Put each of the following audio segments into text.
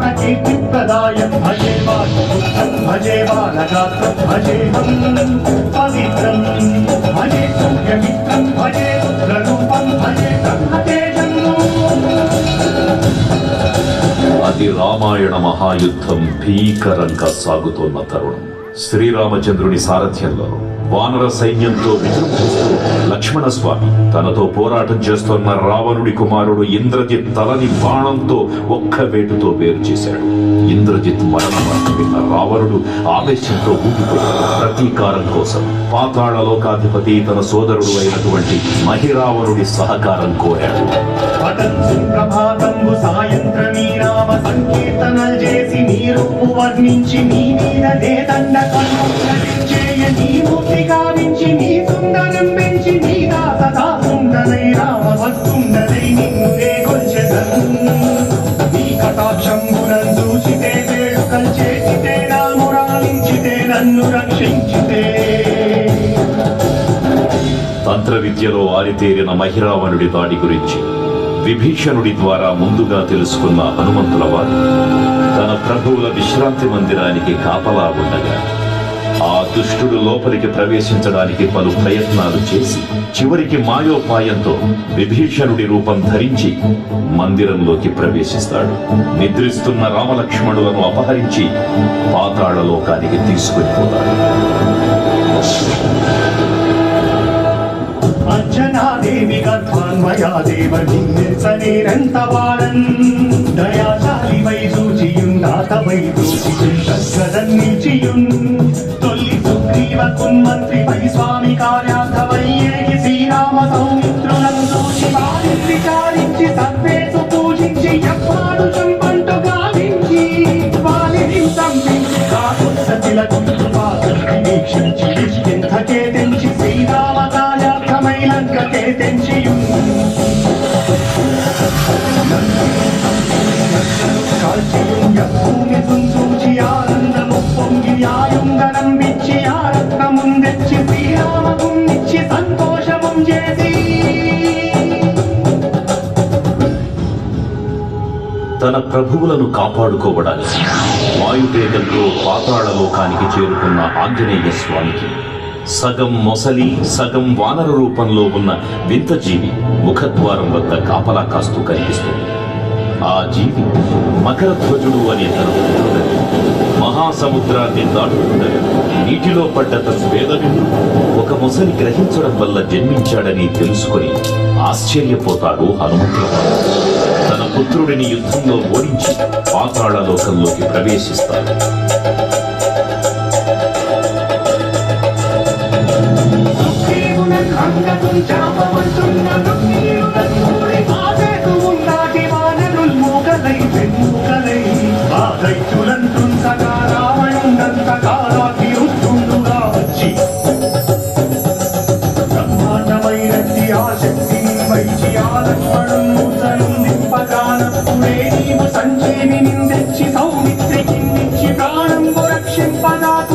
ప్రకీర్తిప్రదాయం భజే భజే బాలగాత్రం భజేహం పవిత్రం భజే సౌఖ్యమిత్రం భజే రుద్రరూపం భజే బ్రహ్మతేజం అది రామాయణ మహాయుద్ధం భీకరంగా సాగుతోన్న తరుణం. శ్రీరామచంద్రుని సారథ్యంలో వానర సైన్యంతో విజృంభిస్తూ లక్ష్మణ స్వామి తనతో పోరాటం చేస్తున్న రావణుడి కుమారుడు ఇంద్రజిత్ తలని బాణంతో ఒక్క వేటుతో వేరు చేశాడు. ఇంద్రజిత్ మరణ విన్న రావణుడు ఆవేశంతో ఊగిపోయాడు. ప్రతీకారం కోసం పాతాళ లోకాధిపతి తన సోదరుడు అయినటువంటి మహిరావణుడి సహకారం కోరాడు. పతంసు సాయంత్రమీ రామ సంకీర్తనలు చేసి నీ రూపు వర్ణించి నీ మీద నిన్నునే నీ వేడుకలు చేసితే నన్ను రక్షించితే. తంత్ర విద్యలో ఆరితేరిన మహిరావణుడి దాడి గురించి విభీషణుడి ద్వారా ముందుగా తెలుసుకున్న హనుమంతుల వారు తన ప్రభువుల విశ్రాంతి మందిరానికి కాపలా ఉండగా ఆ దుష్టుడు లోపలికి ప్రవేశించడానికి పలు ప్రయత్నాలు చేసి చివరికి మాయోపాయంతో విభీషణుడి రూపం ధరించి మందిరంలోకి ప్రవేశిస్తాడు. నిద్రిస్తున్న రామలక్ష్మణులను అపహరించి పాతాళ లోకానికి తీసుకుని పోతాడు గర్భాన్మయా దేవ వాడన్ దయాశాలి వై సూచియుందాత వై సూచియుందన్ సుగ్రీవ కున్మంత్రి వై స్వామి కార్యార్థ ఏగి శ్రీరామ సౌమిత్రులను సూచి వారిని విచారించి సర్వేసు పూజించి ఎప్పాడు చంపంటు గావించి వారిని సంపించి వీక్షించి ఎంత తెంచి శ్రీరామ కార్యార్థమై లంకకే ప్రభువులను కాపాడుకోవడానికి వాయువేగంతో పాతాళలోకానికి చేరుకున్న ఆంజనేయ స్వామికి. సగం మొసలి సగం వానర రూపంలో ఉన్న వింత జీవి ముఖద్వారం వద్ద కాపలా కాస్తూ కనిపిస్తుంది. ఆ జీవి మకర ధ్వజుడు అనే తన మహాసముద్రాన్ని దాటుతుండగా నీటిలో పడ్డ తన వేదవిందు ఒక మొసలి గ్రహించడం వల్ల జన్మించాడని తెలుసుకొని ఆశ్చర్యపోతాడు హనుమంతుడు. పుత్రుడిని యుద్ధంలో ఓడించి పాతాళ లోకంలోకి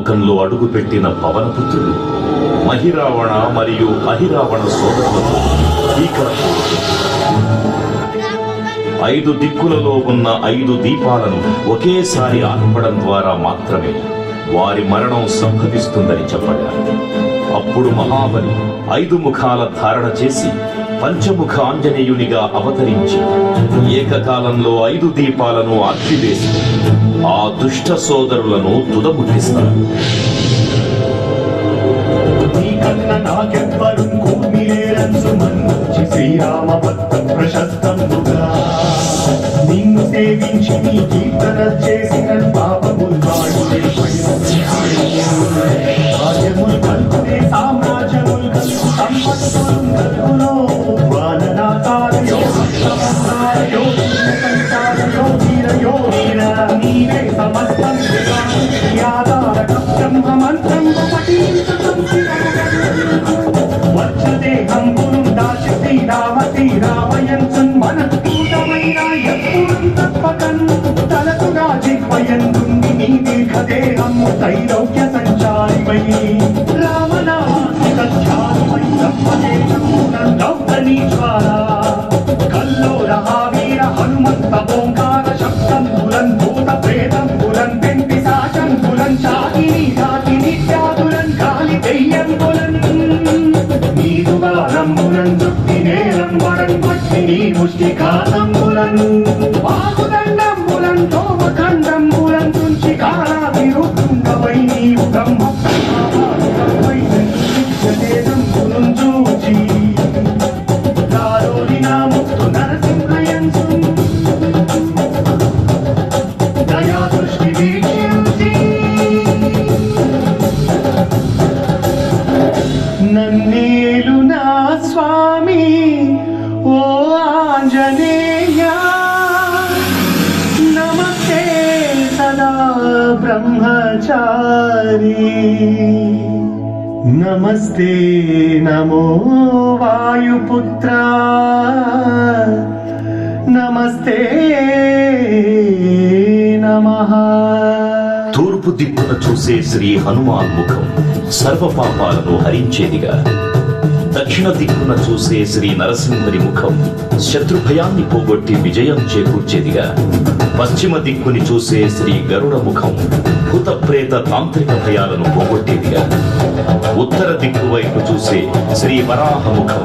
లోకంలో అడుగుపెట్టిన పవనపుత్రులు మహిరావణ మరియు అహిరావణ సోదరులతో ఐదు దిక్కులలో ఉన్న ఐదు దీపాలను ఒకేసారి ఆర్పడం ద్వారా మాత్రమే వారి మరణం సంభవిస్తుందని చెప్పగా అప్పుడు మహాబలి ఐదు ముఖాల ధారణ చేసి పంచముఖ ఆంజనేయునిగా అవతరించి ఏకకాలంలో ఐదు దీపాలను ఆర్పివేసి ఆ దుష్ట సోదరులను తుదముట్టిస్తారు. శ్రీరామ భక్త ప్రశస్తముగా. నిన్ను సేవించి నీ కీర్తన చేసిన బ్రహ్మదేశమునందౌతనీశ్వర కల్లోల వీర హనుమంత ఓంకార శబ్దం బులన్ భూత ప్రేతం బులన్ పెంపి సాచం బులన్ చాకిని చాకిని త్యాగులన్ గాలి దెయ్యం బులన్ నీదుగా రంబులన్ దుక్కి నేరం వడం కొట్టి నీ ముష్టి తుంచి కాలా నీవు బ్రహ్మ నన్నేలు నా స్వామి ఓ ఆంజనేయ. నమస్తే సదా బ్రహ్మచారి. నమస్తే నమో వాయుపుత్ర. నమస్తే నమ. తూర్పు దిక్కున చూసే శ్రీ హనుమాన్ ముఖం సర్వ పాపాలను హరించేదిగా. దక్షిణ దిక్కున చూసే శ్రీ నరసింహుని ముఖం శత్రు భయాన్ని పోగొట్టి విజయం చేకూర్చేదిగా. పశ్చిమ దిక్కుని చూసే శ్రీ గరుడ ముఖం భూతప్రేత తాంత్రిక భయాలను పోగొట్టేదిగా. ఉత్తర దిక్కు వైపు చూసే శ్రీ వరాహ ముఖం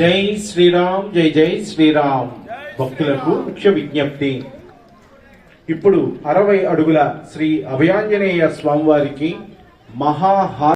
జై శ్రీరామ్ జై జై శ్రీరామ్. భక్తులకు ముఖ్య విజ్ఞప్తి. ఇప్పుడు అరవై అడుగుల శ్రీ అభయాంజనేయ స్వామివారికి మహాహా